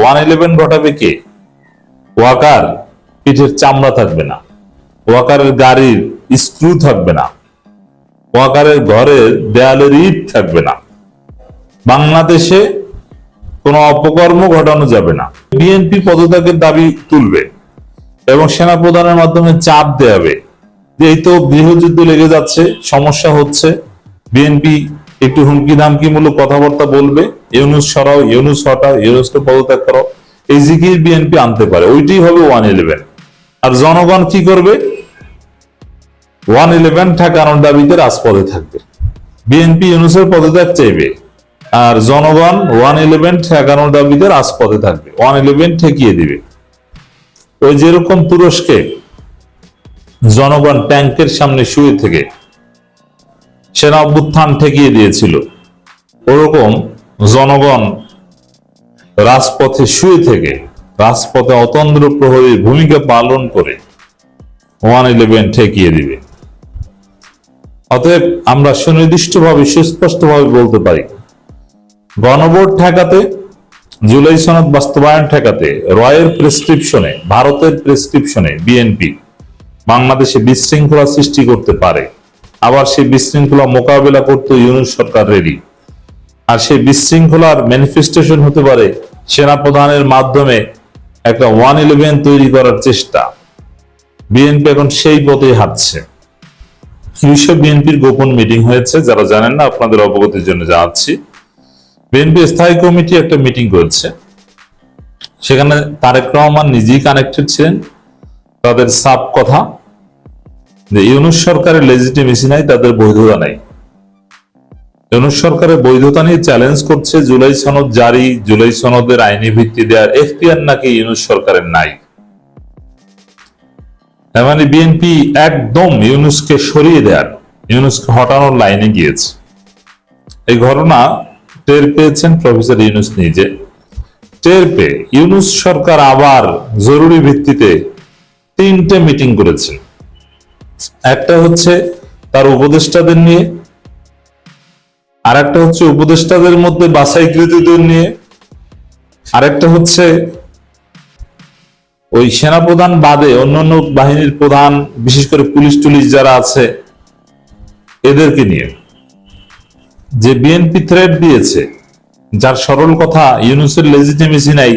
One eleven ঘটাবে কে? ওয়াকার পিঠের চামড়া থাকবে না। ওয়াকারের গাড়ির স্ক্রু থাকবে না। ওয়াকারের ঘরের দেয়ালের ইট থাকবে না। বাংলাদেশে কোনো অপকর্ম ঘটানো যাবে না। বিএনপি পদত্যাগের দাবি তুলবে এবং সেনা প্রধানের মাধ্যমে চাপ দেওয়াবে যে এই তো গৃহযুদ্ধ লেগে যাচ্ছে, সমস্যা হচ্ছে। বিএনপি একটু হুমকি ধামকি মূলক কথাবার্তা বলবে, ইউনুস সরাও, ইউনুস হটাও ইউনুসকে পদত্যাগ করো। এই জিগির বিএনপি আনতে পারে, ওইটাই হবে ওয়ান ইলেভেন আর জনগণ কি করবে? ওয়ান ইলেভেন ঠেকানোর দাবিতে রাজপথে থাকবে। বিএনপি ইউনুসের পদত্যাগ চাইবে, আর জনগণ ওয়ান ইলেভেন ঠেকানোর দাবিতে রাজপথে থাকবে ওয়ান ইলেভেন ঠেকিয়ে দিবে। ওই যেরকম তুরস্কে, জনগণ ট্যাঙ্কের সামনে শুয়ে থেকে সেনা অভ্যুত্থান ঠেকিয়ে দিয়েছিল। ওরকম জনগণ রাজপথে শুয়ে থেকে, রাজপথে অতন্দ্র প্রহরীর ভূমিকা পালন করে ওয়ান ইলেভেন ঠেকিয়ে দিবে। অতএব আমরা সুনির্দিষ্টভাবে, সুস্পষ্টভাবে বলতে পারি, গণভোট ঠেকাতে, জুলাই সনদ বাস্তবায়ন ঠেকাতে, রয়ের প্রেসক্রিপশনে, ভারতের প্রেসক্রিপশনে বিএনপি বাংলাদেশে বিশৃঙ্খলা সৃষ্টি করতে পারে। আবার সেই বিশৃঙ্খলা মোকাবেলা করতে ইউনুস সরকার রেডি আর সেই বিশৃঙ্খলার ম্যানিফেস্টেশন হতে পারে সেনা প্রধানের মাধ্যমে একটা ওয়ান ইলেভেন তৈরি করার চেষ্টা। বিএনপি এখন সেই পথে হাঁটছে। বিশ্ব বিএনপির গোপন মিটিং হয়েছে, যারা জানেন না, আপনাদের অবগতির জন্য জানাচ্ছি বিএনপি স্থায়ী কমিটি একটা মিটিং করেছে। সেখানে তারেক রহমান নিজেই কানেক্টেড ছিলেন। তাদের সাপ কথা যে ইউনুস সরকারের লেজিটিমেসি নাই, তাদের বৈধতা নাই। ইউনুস সরকারের বৈধতা নিয়ে চ্যালেঞ্জ করছে জুলাই সনদ জারি, জুলাই সনদের আইনি ভিত্তি দেওয়ার এখতিয়ার নাকি ইউনুস সরকারের নাই। মানে বিএনপি একদম ইউনুসকে সরিয়ে দেয়ার, ইউনুসকে হটানোর লাইনে গিয়েছে। এই ঘটনা টের পেয়েছেন প্রফেসর ইউনুস নিজে। টের পেয়ে ইউনুস সরকার আবার জরুরি ভিত্তিতে তিনটে মিটিং করেছেন। একটা হচ্ছে তার উপদেষ্টাদের নিয়ে আর একটা হচ্ছে উপদেষ্টাদের মধ্যে বাছাইকৃতদের নিয়ে, আরেকটা হচ্ছে ওই সেনাপ্রধান বাদে অন্যান্য বাহিনীর প্রধান, বিশেষ করে পুলিশ টুলিশ যারা আছে, এদেরকে নিয়ে। যে বিএনপি থ্রেড দিয়েছে, যার সরল কথা ইউনুসের লেজিটিমেসি নাই,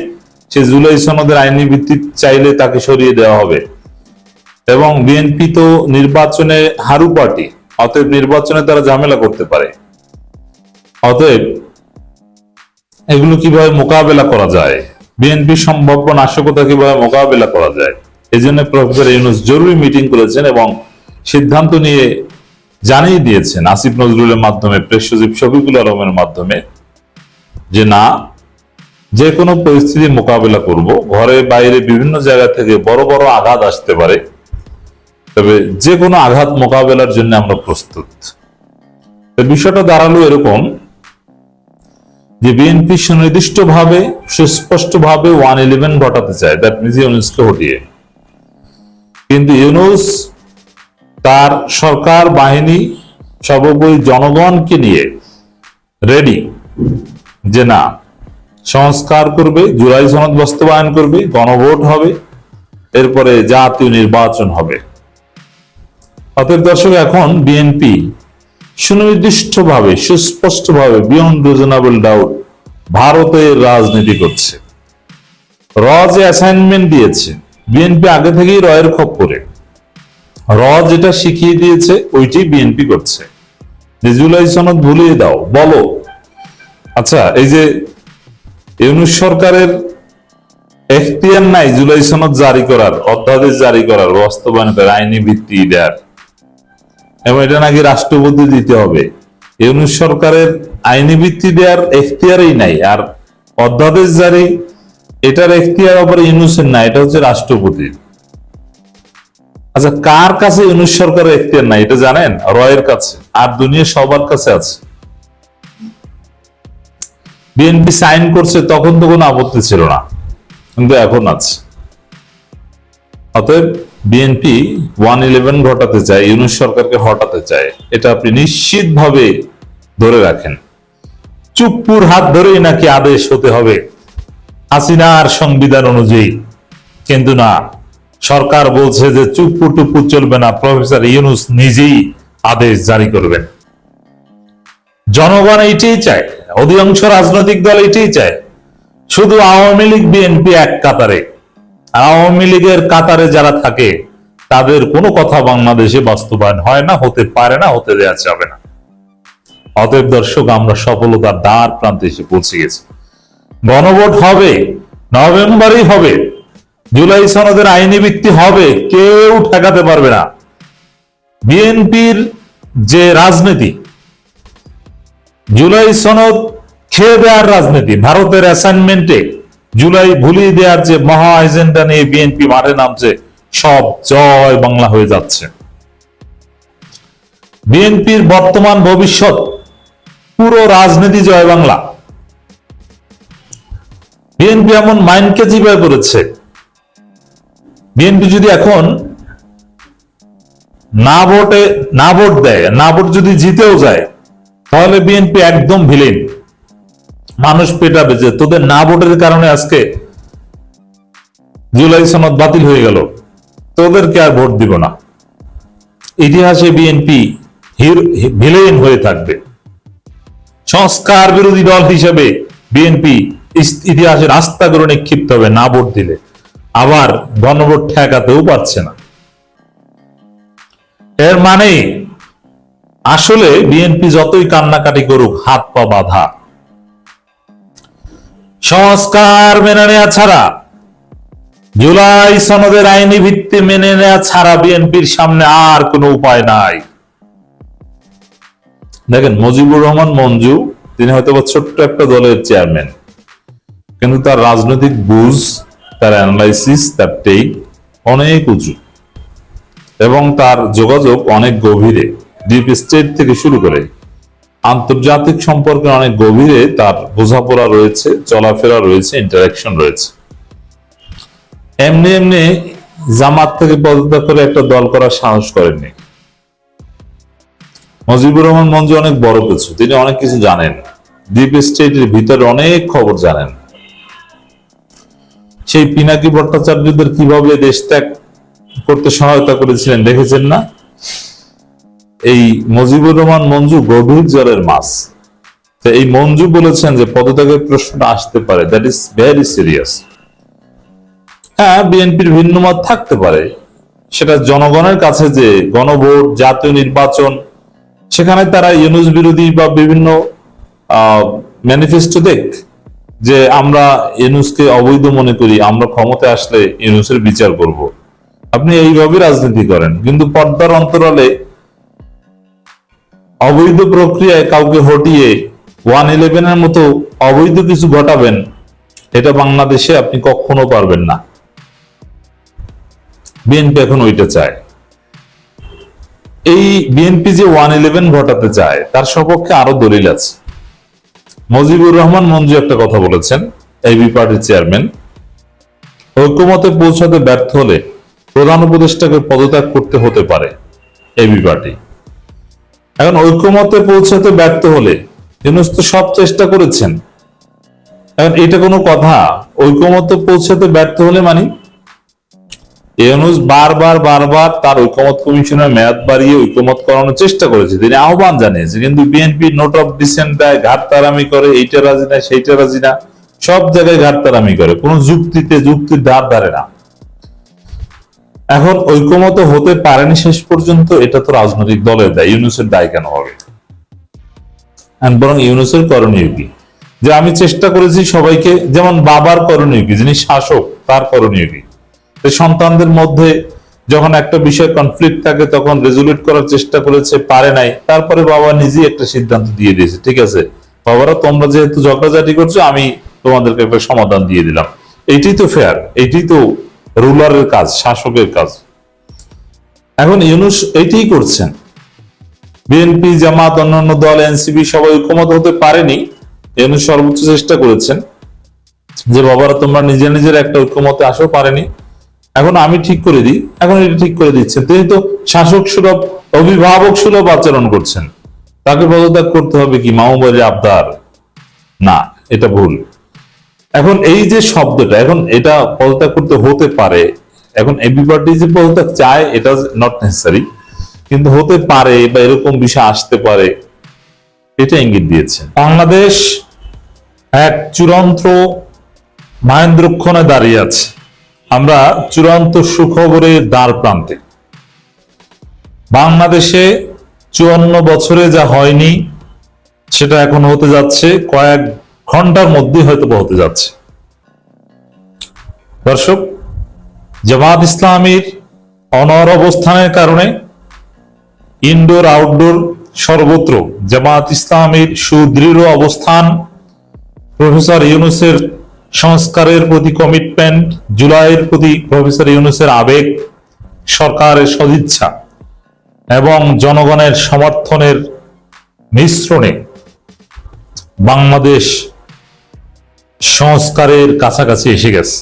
সে জুলাই সনদের আইনি ভিত্তি চাইলে তাকে সরিয়ে দেওয়া হবে। এবং বিএনপি তো নির্বাচনে হারু পার্টি, অতএব নির্বাচনে তারা ঝামেলা করতে পারে। অতএব এগুলো কীভাবে মোকাবেলা করা যায়? বিএনপি সম্ভাব্য নাশকতা কীভাবে মোকাবেলা করা যায়? এই জন্য প্রফেসর ইউনুস জরুরি মিটিং করেছেন এবং সিদ্ধান্ত নিয়ে জানিয়ে দিয়েছেন আসিফ নজরুলের মাধ্যমে, প্রেস সচিব শফিকুল আলমের মাধ্যমে, যে না, যে কোনো পরিস্থিতি মোকাবেলা করব। ঘরে বাইরে বিভিন্ন জায়গা থেকে বড় বড় আঘাত আসতে পারে। তবে যে কোনো আঘাত মোকাবেলার জন্য আমরা প্রস্তুত। বিষয়টা দাঁড়াল এরকম যে বিএনপি সুনির্দিষ্ট ভাবে সুস্পষ্ট ভাবে ওয়ান ইলেভেন ঘটাতে চায়। দ্যাট মিনস ইউনুসকে হটিয়ে। কিন্তু ইউনুস তার সরকার বাহিনী সর্বোপরি জনগণকে নিয়ে রেডি যে না, সংস্কার করবে, জুলাই সনদ বাস্তবায়ন করবে, গণভোট হবে, এরপরে জাতীয় নির্বাচন হবে। অতএব দর্শক, এখন বিএনপি সুনির্দিষ্টভাবে, সুস্পষ্টভাবে বিয়ন্ড রিজনেবল ডাউট ভারতের রাজনীতি করছে। র যে অ্যাসাইনমেন্ট দিয়েছে বিএনপি আগে থেকেই রয়ের খপ্পরে। র যেটা শিখিয়ে দিয়েছে ওইটাই বিএনপি করছে। যে জুলাই সনদ ভুলিয়ে দাও, বলো। আচ্ছা এই যে ইউনুস সরকারের এখতিয়ার নাই জুলাই সনদ জারি করার, অধ্যাদেশ জারি করার, বাস্তবায়ন করার, আইনি ভিত্তি দেয়ার। এবং এটা নাকি রাষ্ট্রপতি দিতে হবে। ইউনুস সরকারের আইনি ভিত্তি দেওয়ার এখতিয়ারই নাই। আর অধ্যাদেশ জারি, এটার এখতিয়ার আবার ইউনুসের না এটা হচ্ছে রাষ্ট্রপতির। আচ্ছা কার কাছে ইউনুস সরকারের এখতিয়ার নাই, এটা জানেন? রয়ের কাছে, আর দুনিয়া সবার কাছে আছে। বিএনপি সাইন করছে, তখন তো কোনো আপত্তি ছিল না, কিন্তু এখন আছে। অতএব বিএনপি ওয়ান ইলেভেন ঘটাতে চায়, ইউনুস সরকারকে হটাতে চায়, এটা আপনি নিশ্চিতভাবে ধরে রাখেন। চুপ্পুর হাত ধরেই নাকি আদেশ হতে হবে। হাসিনার সংবিধান অনুযায়ী। কিন্তু না, সরকার বলছে যে চুপ্পু টুপ্পু চলবে না, প্রফেসর ইউনুস নিজেই আদেশ জারি করবেন। জনগণ এইটাই চায়, অধিকাংশ রাজনৈতিক দল এটাই চায়। শুধু আওয়ামী লীগ বিএনপি এক কাতারে। আওয়ামী লীগের কাতারে যারা থাকে, তাদের কোনো কথা বাংলাদেশে বাস্তবায়ন হয় না, হতে পারে না, হতে দেওয়া যাবে না। অতএব দর্শক, আমরা সফলতার দ্বার প্রান্তে এসে পৌঁছে গেছি। গণভোট হবে, নভেম্বরই হবে, জুলাই সনদের আইনি ভিত্তি হবে, কেউ ঠেকাতে পারবে না। বিএনপির যে রাজনীতি, জুলাই সনদ খেয়ে দেওয়ার রাজনীতি, ভারতের অ্যাসাইনমেন্টে জুলাই ভুলিয়ে দেওয়ার যে মহা এজেন্ডা নিয়ে বিএনপি মাঠে নামছে, সব জয় বাংলা হয়ে যাচ্ছে। বিএনপির বর্তমান ভবিষ্যৎ, পুরো রাজনীতি জয় বাংলা। বিএনপি এমন মাইন্ডকে জিবায় করেছে। বিএনপি যদি এখন না ভোটে, না ভোট দেয়, না ভোট যদি জিতেও যায়, তাহলে বিএনপি একদম ভিলেন। মানুষ পেটাবে যে তোদের না ভোটের কারণে আজকে জুলাই সনদ বাতিল হয়ে গেল, তোদেরকে আর ভোট দিব না। ইতিহাসে বিএনপি ভিলেন হয়ে থাকবে। সংস্কার বিরোধী দল হিসেবে বিএনপি ইতিহাসের আস্থা করে নিক্ষিপ্ত হবে, না ভোট দিলে। আবার গণভোট ঠেকাতেও পারছে না। এর মানে আসলে বিএনপি যতই কান্নাকাটি করুক, হাত পা বাধা। সংস্কার মেনে নেওয়া ছাড়া, জুলাই সনদের আইনি ভিত্তি মেনে নেওয়া ছাড়া বিএনপির সামনে আর কোনো উপায় নাই। দেখেন, মুজিবুর রহমান মঞ্জু, তিনি হয়তো ছোট্ট একটা দলের চেয়ারম্যান, কিন্তু তার রাজনৈতিক বুঝ, তার অ্যানালাইসিস তার টেক অনেক উঁচু এবং তার যোগাযোগ অনেক গভীরে। ডিপ স্টেট থেকে শুরু করে আন্তর্জাতিক সম্পর্কে অনেক গভীরে তার বোঝাপড়া রয়েছে, চলাফেরা রয়েছে ইন্টারাকশন রয়েছে। এমনি এমনি জামাত থেকে পদত্যাগ করে একটা দল করার সাহস করেননি। মুজিবুর রহমান মঞ্জু অনেক বড় কিছু, তিনি অনেক কিছু জানেন। ডিপ স্টেটের ভিতরে অনেক খবর জানেন। সেই পিনাকি ভট্টাচার্যদের কীভাবে দেশ ত্যাগ করতে সহায়তা করেছিলেন, দেখেছেন না? এই মুজিবুর রহমান মঞ্জু গভীর জলের মাছ। এই মঞ্জু বলেছেন যে পদত্যাগের প্রশ্নটা আসতে পারে। দ্যাট ইজ ভেরি সিরিয়াস হ্যাঁ বিএনপির ভিন্ন মত থাকতে পারে। সেটা জনগণের কাছে যে গণভোট, জাতীয় নির্বাচন, সেখানে তারা ইউনুস বিরোধী বা বিভিন্ন ম্যানিফেস্টো দেখ যে আমরা ইউনুসকে অবৈধ মনে করি, আমরা ক্ষমতায় আসলে ইউনুসের বিচার করব। আপনি এইভাবে রাজনীতি করেন। কিন্তু পর্দার অন্তরালে অবৈধ প্রক্রিয়ায় কাউকে হটিয়ে ওয়ান ইলেভেনের মতো অবৈধ কিছু ঘটাবেন, এটা বাংলাদেশে আপনি কখনো পারবেন না। বিএনপি এখন ওইটা চায়। এই বিএনপি যে ওয়ান ইলেভেন ঘটাতে চায়, তার সপক্ষে আরও দলিল আছে। মজিবুর রহমান মঞ্জু একটা কথা বলেছেন এবি পার্টির চেয়ারম্যান। ঐক্যমতে পৌঁছাতে ব্যর্থ হলে প্রধান উপদেষ্টাকে পদত্যাগ করতে হতে পারে এবি পার্টি। এখন ঐক্যমতে পৌঁছাতে ব্যর্থ হলে ইউনুস তো সব চেষ্টা করেছেন। এখন এটা কোনো কথা ঐক্যমতে পৌঁছাতে ব্যর্থ হলে মানে? ইউনুস বারবার বারবার তার ঐক্যমত কমিশনের মেয়াদ বাড়িয়ে ঐক্যমত করানোর চেষ্টা করেছে। তিনি আহ্বান জানিয়েছে, কিন্তু বিএনপি নোট অফ ডিসেন্ট দেয়, ঘাটতারামি করে, এইটা রাজি না, সেইটা রাজি না, সব জায়গায় ঘাটতারামি করে। কোন যুক্তিতে, যুক্তির ধার ধারে না। এখন ঐক্যমত হতে পারেনি শেষ পর্যন্ত, এটা তো রাজনৈতিক দলের দায়, ইউনুসের দায় কেন হবে? বরং ইউনুসের করণীয় কি? যে আমি চেষ্টা করেছি সবাইকে, যেমন বাবার করণীয় কি, যিনি শাসক, তার করণীয় কি? সন্তানদের মধ্যে যখন একটা বিষয় কনফ্লিক্ট থাকে, তখন রেজুলেট করার চেষ্টা করেছে, পারে নাই, তারপরে বাবা নিজেই একটা সিদ্ধান্ত দিয়ে দিয়েছে, ঠিক আছে? বাবারা, তোমরা যেহেতু ঝগড়াঝাটি করছ, আমি তোমাদেরকে একটা সমাধান দিয়ে দিলাম। এইটাই তো ফেয়ার এইটাই তো রুলারের কাজ, শাসকের কাজ। এখন ইউনুস এইটাই করছেন। বিএনপি, জামাত, অন্যান্য দল, এনসিপি সবাই ঐক্যমত হতে পারেনি। ইউনুস সর্বোচ্চ চেষ্টা করেছেন যে, বাবারা, তোমরা নিজে নিজের একটা ঐক্যমতে আসো, পারেনি। এখন আমি ঠিক করে দিই। এখন এটা ঠিক করে দিচ্ছেন তিনি তো শাসক সুলভ, অভিভাবক সুলভ আচরণ করছেন। তাকে পদত্যাগ করতে হবে কি? মামুবাড়ি আবদার? না, এটা ভুল। এখন এই যে শব্দটা, এখন এটা পদত্যাগ করতে হতে পারে, এখন পার্টি যে পদত্যাগ চায়, এটা নট নেসেসারি কিন্তু হতে পারে বা এরকম বিষয় আসতে পারে, এটা ইঙ্গিত দিয়েছে বাংলাদেশ এক চূড়ান্ত মাহেন্দ্রক্ষণে দাঁড়িয়ে আছে। আমরা চূড়ান্ত সুখবরের দ্বার প্রান্তে। বাংলাদেশে চুয়ান্ন বছরে যা হয়নি, সেটা এখন হতে যাচ্ছে কয়েক ঘণ্টার মধ্যে হয়তো হতে যাচ্ছে। দর্শক, জামাত ইসলামীর অনর অবস্থানের কারণে ইনডোর, আউটডোর সর্বত্র জামাত ইসলামীর সুদৃঢ় অবস্থান। প্রফেসর ইউনুসের সংস্কারের প্রতি কমিটমেন্ট জুলাইয়ের প্রতি প্রফেসর ইউনুসের আবেগ, সরকারের সদিচ্ছা এবং জনগণের সমর্থনের মিশ্রণে বাংলাদেশ সংস্কারের কাছাকাছি এসে গেছে।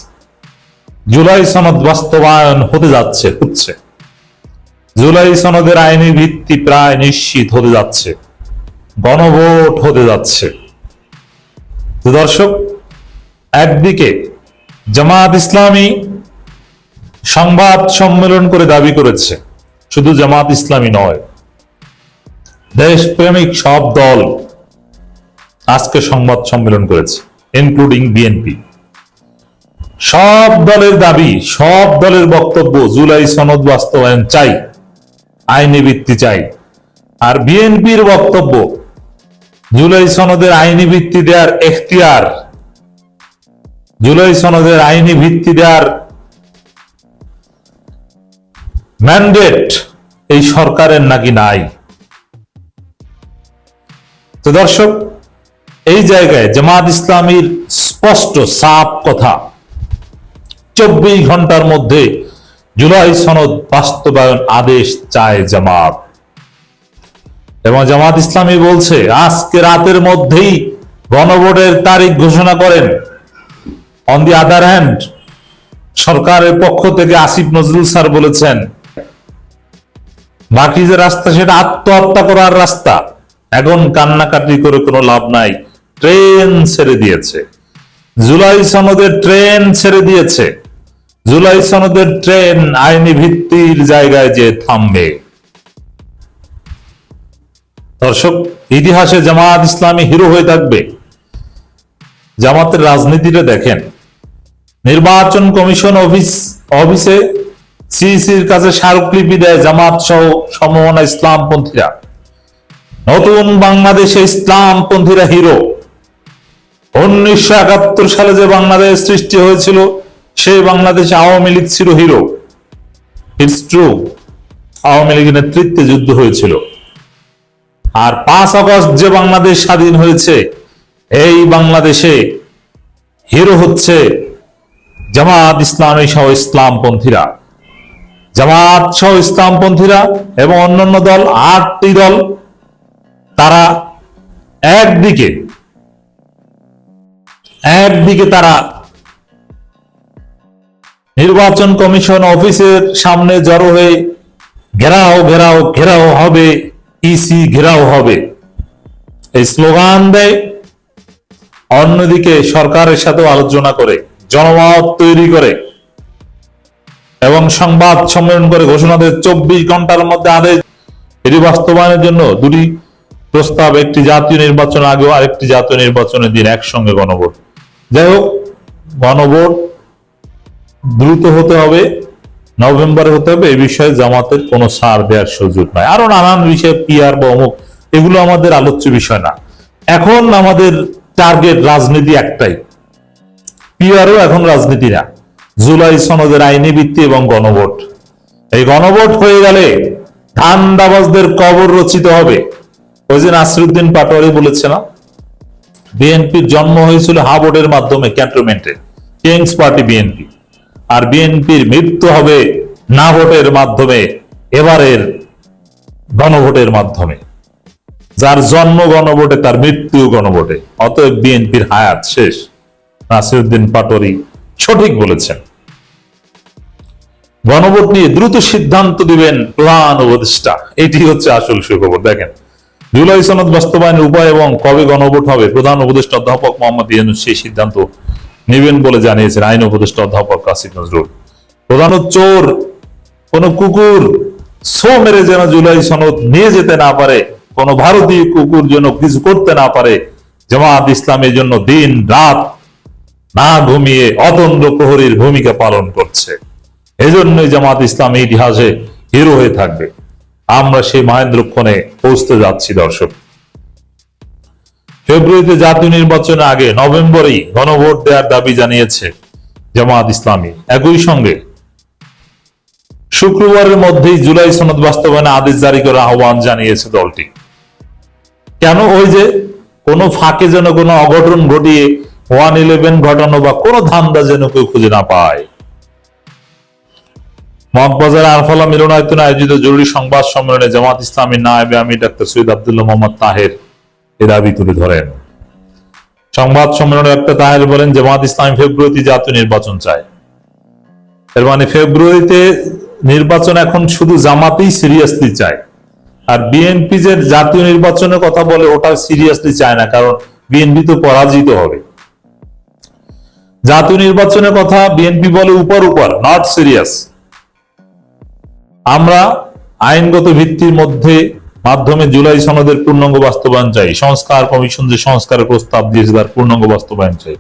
জুলাই সনদ বাস্তবায়ন হতে যাচ্ছে, হচ্ছে। জুলাই সনদের আইনি ভিত্তি প্রায় নিশ্চিত হতে যাচ্ছে। গণভোট হতে যাচ্ছে। দর্শক, একদিকে জামাত ইসলামী সংবাদ সম্মেলন করে দাবি করেছে, শুধু জামাত ইসলামী নয়। দেশপ্রেমিক সব দল আজকে সংবাদ সম্মেলন করেছে। ইনক্লুডিং বিএনপি সব দলের দাবি, সব দলের বক্তব্য জুলাই সনদ বাস্তবায়ন চাই, আইনি ভিত্তি চাই। আর বিএনপির বক্তব্য, জুলাই সনদের আইনি ভিত্তি দেওয়ার এখতিয়ার। জুলাই সনদের আইনি ভিত্তি দেওয়ার ম্যান্ডেট এই সরকারের নাকি নাই? তো দর্শক এই জায়গায় জামাত ইসলামীর স্পষ্ট সাপ কথা। চব্বিশ ঘণ্টার মধ্যে জুলাই সনদ বাস্তবায়ন আদেশ চায় জামাত। এবং জামাত ইসলামী বলছে, আজকে রাতের মধ্যেই গণভোটের তারিখ ঘোষণা করেন। অন দি আদার হ্যান্ড সরকারের পক্ষ থেকে আসিফ নজরুল স্যার বলেছেন, বাকি যে রাস্তা, সেটা আত্মহত্যা করার রাস্তা। এখন কান্নাকাটি করে কোনো লাভ নাই। ট্রেন ছেড়ে দিয়েছে। জুলাই সনদের ট্রেন ছেড়ে দিয়েছে। জুলাই সনদের ট্রেন আইনি ভিত্তির জায়গায় যে থামবে। দর্শক, ইতিহাসে জামাত ইসলামী হিরো হয়ে থাকবে। জামাতের রাজনীতিটা দেখেন। নির্বাচন কমিশন অফিস, অফিসে সিইসির কাছে স্মারকলিপি দেয় জামাত সহ সমমনা ইসলামপন্থীরা। নতুন বাংলাদেশে ইসলামপন্থীরা হিরো। উনিশশো একাত্তর সালে যে বাংলাদেশ সৃষ্টি হয়েছিল, সেই বাংলাদেশে আওয়ামী লীগ ছিল হিরো। ইটস ট্রু আওয়ামী লীগের নেতৃত্বে যুদ্ধ হয়েছিল। আর পাঁচ আগস্ট যে বাংলাদেশ স্বাধীন হয়েছে, এই বাংলাদেশে হিরো হচ্ছে জামাত ইসলামী সহ ইসলামপন্থীরা। জামাত সহ ইসলামপন্থীরা এবং অন্যান্য দল, আটটি দল, তারা একদিকে একদিকে তারা নির্বাচন কমিশন অফিসের সামনে জড়ো হয়ে ঘেরাও ঘেরাও ঘেরাও হবে ইসি ঘেরাও হবে। এই স্লোগান দেয়, অন্যদিকে সরকারের সাথেও আলোচনা করে, জনমত তৈরি করে এবং সংবাদ সম্মেলন করে ঘোষণা দেয়, চব্বিশ ঘণ্টার মধ্যে আদেশ। এটি বাস্তবায়নের জন্য দুটি প্রস্তাব, একটি জাতীয় নির্বাচন আগেও আরেকটি জাতীয় নির্বাচনের দিন একসঙ্গে গণভোট। যাই হোক, গণভোট দ্রুত হতে হবে, নভেম্বরে হতে হবে এই বিষয়ে জামাতের কোনো ছাড় দেওয়ার সুযোগ নাই। আরও নানান বিষয় পিয়ার বা অমুক, এগুলো আমাদের আলোচ্য বিষয় না। এখন আমাদের টার্গেট রাজনীতি একটাই। পিয়ারও এখন রাজনীতি না। জুলাই সনদের আইনি ভিত্তি এবং গণভোট। এই গণভোট হয়ে গেলে ধান ধান্দাবাজদের কবর রচিত হবে। ওই যে নাসিরুদ্দিন পাটোয়ারি বলেছে না? বিএনপির জন্ম হয়েছিল হাবোর্ডের মাধ্যমে ক্যান্টনমেন্টে। কিংস পার্টি বিএনপি আর বিএনপির মৃত্যু হবে না ভোটের মাধ্যমে, এবারের গণভোটের মাধ্যমে। যার জন্ম গণভোটে, তার মৃত্যু গণভোটে। অতএব বিএনপির হায়াত শেষ। নাসিরুদ্দিন পাটোরি সঠিক বলেছেন। গণভোট নিয়ে দ্রুত সিদ্ধান্ত দিবেন প্রধান উপদেষ্টা। এটি হচ্ছে আসল সুখবর। দেখেন জুলাই সনদ বাস্তবায়নের উপায় এবং কবে গণভোট হবে, প্রধান উপদেষ্টা অধ্যাপক মোহাম্মদ ইউনুস সেই সিদ্ধান্ত নেবেন বলে জানিয়েছেন আইন উপদেষ্টা অধ্যাপক কাসিম নজরুল। প্রধান চোর, কোন কুকুর সো মেরে যেন জুলাই সনদ নিয়ে যেতে না পারে, কোন ভারতীয় কুকুর যেন কিছু করতে না পারে, জামাত ইসলামের জন্য দিন রাত না ঘুমিয়ে অতন্দ্র প্রহরীর ভূমিকা পালন করছে। এজন্যই জামাত ইসলাম ইতিহাসে হিরো হয়ে থাকবে। আমরা সেই মহেন্দ্রক্ষণে পৌঁছতে যাচ্ছি, দর্শক। ফেব্রুয়ারিতে জাতীয় নির্বাচনের আগে নভেম্বরেই গণভোট দেওয়ার দাবি জানিয়েছে জামাত ইসলামী। একই সঙ্গে শুক্রবারের মধ্যেই জুলাই সনদ বাস্তবায়নে আদেশ জারি করার আহ্বান জানিয়েছে দলটি। কেন ওই যে কোনো ফাঁকে যেন কোনো অঘটন ঘটিয়ে ওয়ান ইলেভেন ঘটানো বা কোনো ধান্দা যেন কেউ খুঁজে না পায়? মগবাজার আরফালা মিলনায়তনে আয়োজিত জরুরি সংবাদ সম্মেলনে জামাত ইসলামী নায়েবে আমি ডাক্তার সৈয়দ আব্দুল্লাহ মোহাম্মদ তাহের এ দাবি তুলে ধরেন। সংবাদ সম্মেলনে ডাক্তার তাহের বলেন, জামাত ইসলামী ফেব্রুয়ারিতে জাতীয় নির্বাচন চায়। এর মানে ফেব্রুয়ারিতে নির্বাচন এখন শুধু জামাতেই সিরিয়াসলি চায়। আর বিএনপি যে জাতীয় নির্বাচনের কথা বলে, ওটা সিরিয়াসলি চায় না, কারণ বিএনপি তো পরাজিত হবে। জাতীয় নির্বাচনের কথা বিএনপি বলে উপর উপর নট সিরিয়াস আমরা আইনগত ভিত্তির মধ্যে মাধ্যমে জুলাই সনদের পূর্ণাঙ্গ বাস্তবায়ন চাই। সংস্কার কমিশন যে সংস্কারের প্রস্তাব দিয়েছে, তার পূর্ণাঙ্গ বাস্তবায়ন চাই।